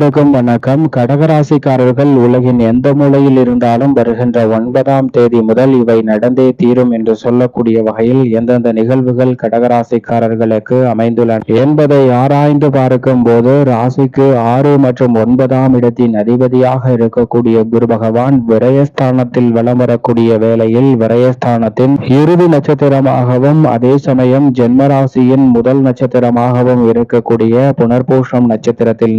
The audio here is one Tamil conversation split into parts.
அனைவருக்கும் வணக்கம். கடகராசிக்காரர்கள் உலகின் எந்த மூலையில் இருந்தாலும் வருகின்ற ஒன்பதாம் தேதி முதல் இவை நடந்தே தீரும் என்று சொல்லக்கூடிய வகையில் எந்தெந்த நிகழ்வுகள் கடகராசிக்காரர்களுக்கு அமைந்துள்ளன என்பதை ஆராய்ந்து பார்க்கும் போது ராசிக்கு ஆறு மற்றும் ஒன்பதாம் இடத்தின் அதிபதியாக இருக்கக்கூடிய குரு பகவான் விரயஸ்தானத்தில் வலம் வரக்கூடிய வேளையில் விரயஸ்தானத்தின் இறுதி நட்சத்திரமாகவும் அதே சமயம் ஜென்மராசியின் முதல் நட்சத்திரமாகவும் இருக்கக்கூடிய புனர்பூஷம் நட்சத்திரத்தில்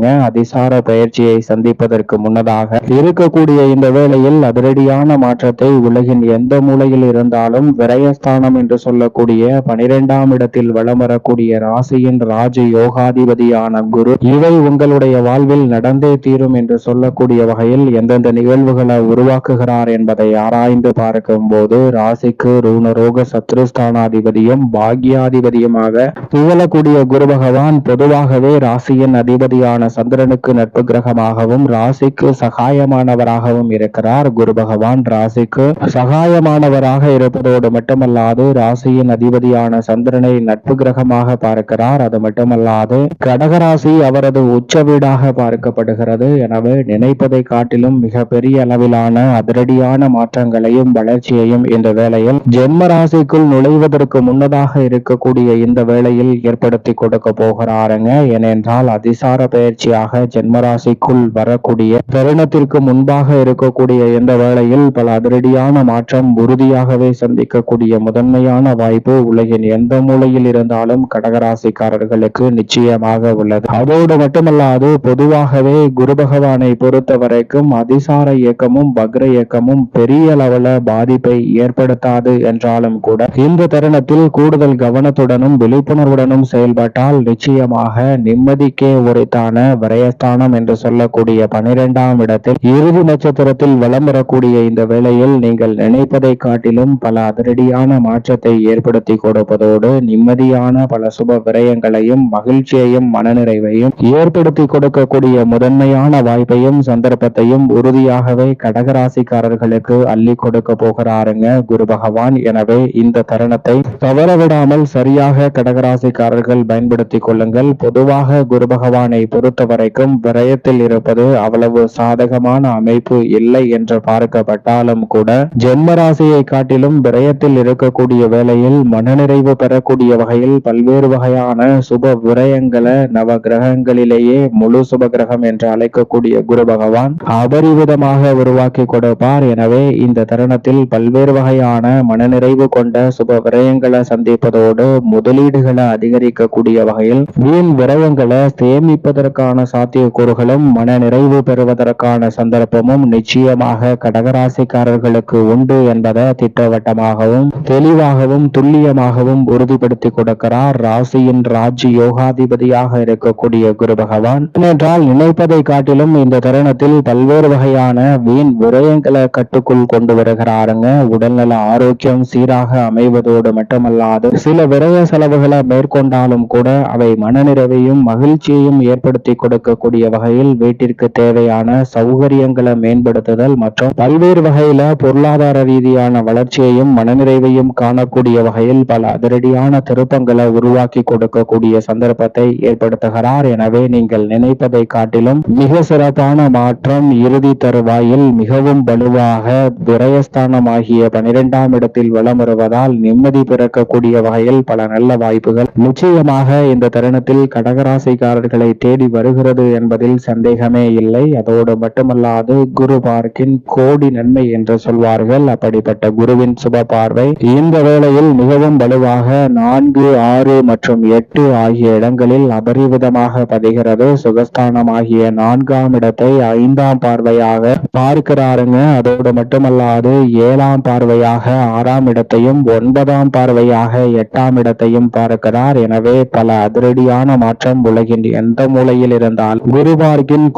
நுழைகிறாருங்க அதிசார பயிற்சியை சந்திப்பதற்கு முன்னதாக இருக்கக்கூடிய இந்த வேளையில் அதிரடியான மாற்றத்தை உலகின் எந்த மூலையில் இருந்தாலும் விரயஸ்தானம் என்று சொல்லக்கூடிய பனிரெண்டாம் இடத்தில் வளம் வரக்கூடிய ராசியின் ராஜ யோகாதிபதியான குரு இவை உங்களுடைய வாழ்வில் நடந்தே தீரும் என்று சொல்லக்கூடிய வகையில் எந்தெந்த நிகழ்வுகளை உருவாக்குகிறார் என்பதை ஆராய்ந்து பார்க்கும் போது ராசிக்கு ரூணரோக சத்ருஸ்தானாதிபதியும் பாக்யாதிபதியுமாக திகழக்கூடிய குரு பகவான் பொதுவாகவே ராசியின் அதிபதியான சந்திரனுக்கு நட்பு கிரகமாகவும் ராசிக்கு சகாயமானவராகவும் இருக்கிறார் குரு பகவான். ராசிக்கு சகாயமானவராக இருப்பதோடு மட்டுமல்லாது ராசியின் அதிபதியான சந்திரனை நட்பு கிரகமாக பார்க்கிறார். அது மட்டுமல்லாது கடகராசி அவரது உச்ச வீடாக பார்க்கப்படுகிறது. எனவே நினைப்பதை காட்டிலும் மிக பெரிய அளவிலான அதிரடியான மாற்றங்களையும் வளர்ச்சியையும் இந்த வேளையில் ஜென்ம ராசிக்குள் நுழைவதற்கு முன்னதாக இருக்கக்கூடிய இந்த வேளையில் ஏற்படுத்தி கொடுக்க போகிறாருங்க. ஏனென்றால் அதிசார பயிற்சியாக ஜென்மராசிக்குள் வரக்கூடிய தருணத்திற்கு முன்பாக இருக்கக்கூடிய இந்த வேளையில் பல அதிரடியான மாற்றம் உறுதியாகவே சந்திக்கக்கூடிய முதன்மையான வாய்ப்பு உலகின் எந்த மூலையில் இருந்தாலும் கடகராசிக்காரர்களுக்கு நிச்சயமாக உள்ளது. அதோடு மட்டுமல்லாது பொதுவாகவே குரு பகவானை பொறுத்த வரைக்கும் அதிசார இயக்கமும் பக்ர இயக்கமும் பெரிய அளவுல பாதிப்பை ஏற்படுத்தாது என்றாலும் கூட இந்த தருணத்தில் கூடுதல் கவனத்துடனும் விழிப்புணர்வுடனும் செயல்பட்டால் நிச்சயமாக நிம்மதிக்கே உரைத்தான விரயஸ்தானம் என்று சொல்லக்கூடிய பனிரெண்டாம் இடத்தில் இறுதி நட்சத்திரத்தில் வலம் வரக்கூடிய இந்த வேளையில் நீங்கள் நினைப்பதை காட்டிலும் பல அதிரடியான மாற்றத்தை ஏற்படுத்தி கொடுப்பதோடு நிம்மதியான பல சுப விரயங்களையும் மகிழ்ச்சியையும் மனநிறைவையும் ஏற்படுத்தி கொடுக்கக்கூடிய முதன்மையான வாய்ப்பையும் சந்தர்ப்பத்தையும் உறுதியாகவே கடகராசிக்காரர்களுக்கு அள்ளி கொடுக்க போகிறாருங்க குரு பகவான். எனவே இந்த தருணத்தை தவறவிடாமல் சரியாக கடகராசிக்காரர்கள் பயன்படுத்திக் கொள்ளுங்கள். பொதுவாக குரு பகவானை பொறுத்த வரைக்கும் விரயத்தில் இருப்பது அவ்வளவு சாதகமான அமைப்பு இல்லை என்று பார்க்கப்பட்டாலும் கூட ஜென்ம ராசியை காட்டிலும் விரயத்தில் இருக்கக்கூடிய வேளையில் மனநிறைவு பெறக்கூடிய வகையில் பல்வேறு வகையான சுப விரயங்களை நவ கிரகங்களிலேயே முழு சுப கிரகம் என்று அழைக்கக்கூடிய குரு பகவான் அபரிவிதமாக உருவாக்கி கொடுப்பார். எனவே இந்த தருணத்தில் பல்வேறு வகையான மனநிறைவு கொண்ட சுப விரயங்களை சந்திப்பதோடு முதலீடுகளை அதிகரிக்கக்கூடிய வகையில் வீண் விரயங்களை சேமிப்பதற்கு பெறுவதற்கான சாத்தியக்கூறுகளும் மன நிறைவு பெறுவதற்கான சந்தர்ப்பமும் நிச்சயமாக கடகராசிக்காரர்களுக்கு உண்டு என்பதை திட்டவட்டமாகவும் தெளிவாகவும் துல்லியமாகவும் உறுதிப்படுத்தி கொடுக்கிறார். ராசியின் ராஜ் யோகாதிபதியாக இருக்கக்கூடிய குரு பகவான். ஏனென்றால் நினைப்பதை காட்டிலும் இந்த தருணத்தில் பல்வேறு வகையான வீண் விரயங்களை கட்டுக்குள் கொண்டு வருகிறாருங்க. உடல்நல ஆரோக்கியம் சீராக அமைவதோடு மட்டுமல்லாது சில விரய செலவுகளை மேற்கொண்டாலும் கூட அவை மனநிறைவையும் மகிழ்ச்சியையும் ஏற்படுத்தி கொடுக்கக்கூடிய வகையில் வீட்டிற்கு தேவையான சௌகரியங்களை மேம்படுத்துதல் மற்றும் பல்வேறு வகையில பொருளாதார ரீதியான வளர்ச்சியையும் மனநிறைவையும் காணக்கூடிய வகையில் பல அதிரடியான திருப்பங்களை உருவாக்கி கொடுக்கக்கூடிய சந்தர்ப்பத்தை ஏற்படுத்துகிறார். எனவே நீங்கள் நினைப்பதை காட்டிலும் மிக சிறப்பான மாற்றம் இறுதி தருவாயில் மிகவும் வலுவாக விரயஸ்தானமாகிய பனிரெண்டாம் இடத்தில் வலம் வருவதால் நிம்மதி பிறக்கக்கூடிய வகையில் பல நல்ல வாய்ப்புகள். நிச்சயமாக இந்த தருணத்தில் கடகராசிக்காரர்களை தேடி வருகிறது என்பதில் சந்தேகமே இல்லை. அதோடு மட்டுமல்லாது குரு பார்க்கின் கோடி நன்மை என்று சொல்வார்கள். அப்படிப்பட்ட குருவின் சுப பார்வை இந்த வேளையில் மிகவும் வலுவாக நான்கு ஆறு மற்றும் எட்டு ஆகிய இடங்களில் அபரிவிதமாக பதிகிறது. சுகஸ்தானம் ஆகிய நான்காம் இடத்தை ஐந்தாம் பார்வையாக பார்க்கிறாருங்க. அதோடு மட்டுமல்லாது ஏழாம் பார்வையாக ஆறாம் இடத்தையும் ஒன்பதாம் பார்வையாக எட்டாம் இடத்தையும் பார்க்கிறார். எனவே பல அதிரடியான மாற்றம் உலகின் எந்த மூலையில் இருந்தால் குரு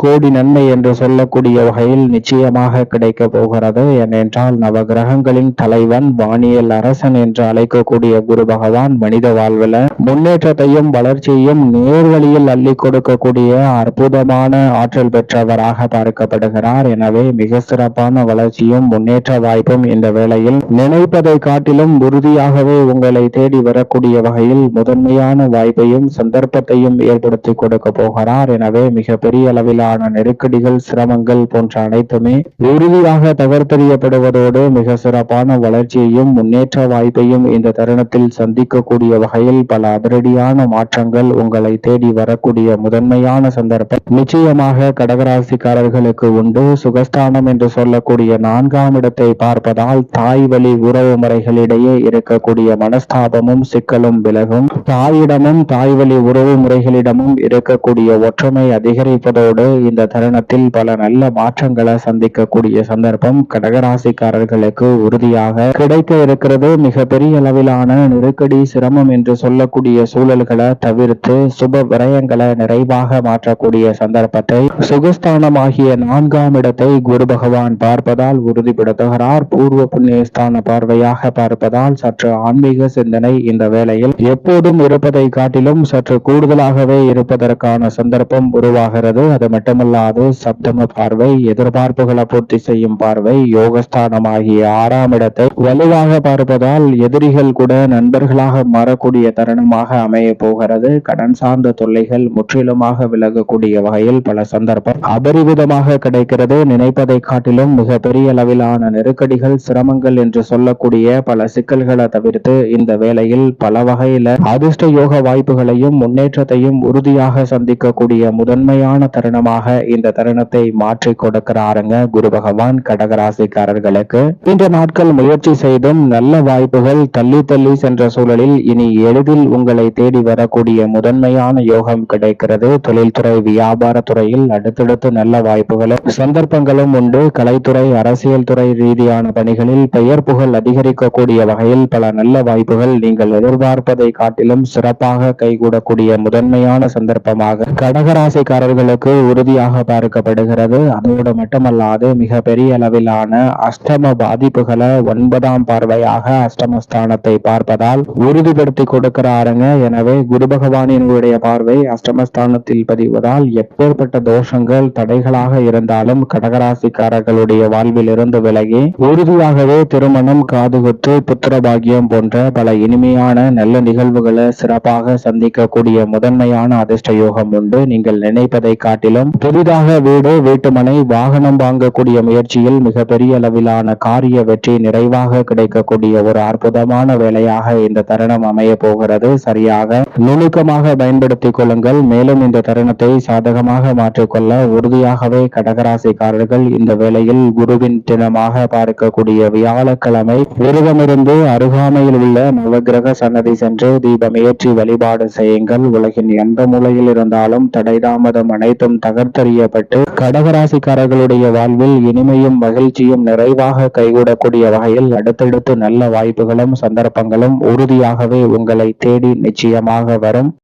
கோடி நன்மை என்று சொல்லக்கூடிய வகையில் நிச்சயமாக கிடைக்க போகிறது. ஏனென்றால் நவ கிரகங்களின் தலைவன் வானியல் அரசன் என்று அழைக்கக்கூடிய குரு பகவான் மனித வாழ்வில் முன்னேற்றத்தையும் வளர்ச்சியையும் நேர்வழியில் அள்ளி கொடுக்கக்கூடிய அற்புதமான ஆற்றல் பெற்றவராக பார்க்கப்படுகிறார். எனவே மிக சிறப்பான வளர்ச்சியும் முன்னேற்ற வாய்ப்பும் இந்த வேளையில் நினைப்பதை காட்டிலும் உறுதியாகவே உங்களை தேடி வரக்கூடிய வகையில் முதன்மையான வாய்ப்பையும் சந்தர்ப்பத்தையும் ஏற்படுத்தி கொடுக்க போகிறார். கொடுக்கிறார் எனவே மிக பெரிய அளவிலான நெருக்கடிகள் சிரமங்கள் போன்ற அனைத்துமே உறுதியாக தகர்த்தெறியப்படுவதோடு மிக சிறப்பான வளர்ச்சியையும் முன்னேற்ற வாய்ப்பையும் இந்த தருணத்தில் சந்திக்கக்கூடிய வகையில் பல அதிரடியான மாற்றங்கள் உங்களை தேடி வரக்கூடிய முதன்மையான சந்தர்ப்பம். நிச்சயமாக கடகராசிக்காரர்களுக்கு உண்டு. சுகஸ்தானம் என்று சொல்லக்கூடிய நான்காம் இடத்தை பார்ப்பதால் தாய் வழி உறவு முறைகளிடையே இருக்கக்கூடிய மனஸ்தாபமும் சிக்கலும் விலகும். தாயிடமும் தாய் வழி உறவு முறைகளிடமும் இருக்கக்கூடிய ஒற்றுமை அதிகரிப்பதோடு இந்த தருணத்தில் பல நல்ல மாற்றங்களை சந்திக்கக்கூடிய சந்தர்ப்பம் கடகராசிக்காரர்களுக்கு உறுதியாக கிடைக்க இருக்கிறது. மிக பெரிய அளவிலான நெருக்கடி சிரமம் என்று சொல்லக்கூடிய சூழல்களை தவிர்த்து சுப விரயங்களை நிறைவாக மாற்றக்கூடிய சந்தர்ப்பத்தை சுகஸ்தானமாகிய நான்காம் இடத்தை குரு பகவான் பார்ப்பதால் உறுதிப்படுத்துகிறார். பூர்வ புண்ணியஸ்தான பார்வையாக பார்ப்பதால் சற்று ஆன்மீக சிந்தனை இந்த வேளையில் எப்போதும் இருப்பதை காட்டிலும் சற்று கூடுதலாகவே இருப்பதற்கான சந்தர்ப்பம். சந்தர்ப்பம் உருவாகிறது. அது மட்டுமல்லாது சப்தம பார்வை எதிர்பார்ப்புகளை பூர்த்தி செய்யும் பார்வை யோகஸ்தானமாகிய ஆறாம் இடத்தை வலுவாக பார்ப்பதால் எதிரிகள் கூட நண்பர்களாக மாறக்கூடிய தருணமாக அமைய போகிறது. கடன் சார்ந்த தொல்லைகள் முற்றிலுமாக விலகக்கூடிய வகையில் பல சந்தர்ப்பம் அபரிவிதமாக கிடைக்கிறது. நினைப்பதை காட்டிலும் மிக பெரிய அளவிலான நெருக்கடிகள் சிரமங்கள் என்று சொல்லக்கூடிய பல சிக்கல்களை தவிர்த்து இந்த வேளையில் பல வகையில அதிர்ஷ்ட யோக வாய்ப்புகளையும் முன்னேற்றத்தையும் உறுதியாக சந்திக்க சந்திக்கக்கூடிய முதன்மையான தருணமாக இந்த தருணத்தை மாற்றி கொடுக்கிறாருங்க குரு பகவான் கடகராசிக்காரர்களுக்கு. இந்த நாட்கள் முயற்சி செய்தும் நல்ல வாய்ப்புகள் தள்ளி தள்ளி சென்ற சூழலில் இனி எளிதில் உங்களை தேடி வரக்கூடிய முதன்மையான யோகம் கிடைக்கிறது. தொழில்துறை வியாபார துறையில் அடுத்தடுத்து நல்ல வாய்ப்புகளும் சந்தர்ப்பங்களும் உண்டு. கலைத்துறை அரசியல் துறை ரீதியான பணிகளில் பெயர் புகழ் அதிகரிக்கக்கூடிய வகையில் பல நல்ல வாய்ப்புகள் நீங்கள் எதிர்பார்ப்பதை காட்டிலும் சிறப்பாக கைகூடக்கூடிய முதன்மையான சந்தர்ப்பமாக கடகராசிக்காரர்களுக்கு உறுதியாக பார்க்கப்படுகிறது. அதோடு மட்டுமல்லாது மிக பெரிய அளவிலான அஷ்டம பாதிப்புகளை ஒன்பதாம் பார்வையாக அஷ்டமஸ்தானத்தை பார்ப்பதால் உறுதிப்படுத்தி கொடுக்கிறாருங்க. எனவே குரு பகவானினுடைய பார்வை அஷ்டமஸ்தானத்தில் பதிவதால் எப்பேற்பட்ட தோஷங்கள் தடைகளாக இருந்தாலும் கடகராசிக்காரர்களுடைய வாழ்விலிருந்து விலகி உறுதியாகவே திருமணம் காதுகுத்து புத்திரபாகியம் போன்ற பல இனிமையான நல்ல நிகழ்வுகளை சிறப்பாக சந்திக்கக்கூடிய முதன்மையான அதிர்ஷ்ட யோகம் உண்டு. நீங்கள் நினைப்பதை காட்டிலும் புதிதாக வீடு வீட்டுமனை வாகனம் வாங்கக்கூடிய முயற்சியில் மிக பெரிய அளவிலான காரிய வெற்றி நிறைவாக கிடைக்கக்கூடிய ஒரு அற்புதமான வேலையாக இந்த தருணம் அமைய போகிறது. சரியாக நுணுக்கமாக பயன்படுத்திக் கொள்ளுங்கள். மேலும் இந்த தருணத்தை சாதகமாக மாற்றிக்கொள்ள உறுதியாகவே கடகராசிக்காரர்கள் இந்த வேளையில் குருவின் தினமாக பார்க்கக்கூடிய வியாழக்கிழமை விரதமிருந்து அருகாமையில் உள்ள நவகிரக சன்னதி சென்று தீபம் ஏற்றி வழிபாடு செய்யுங்கள். உலகின் எந்த மூலையில் இருந்தாலும் தடை தாமதம் அனைத்தும் தகர்த்தறியப்பட்டு கடகராசிக்காரர்களுடைய வாழ்வில் இனிமையும் மகிழ்ச்சியும் நிறைவாக கைகூடக்கூடிய வகையில் அடுத்தடுத்து நல்ல வாய்ப்புகளும் சந்தர்ப்பங்களும் உறுதியாகவே உங்களை தேடி நிச்சயமாக வரும்.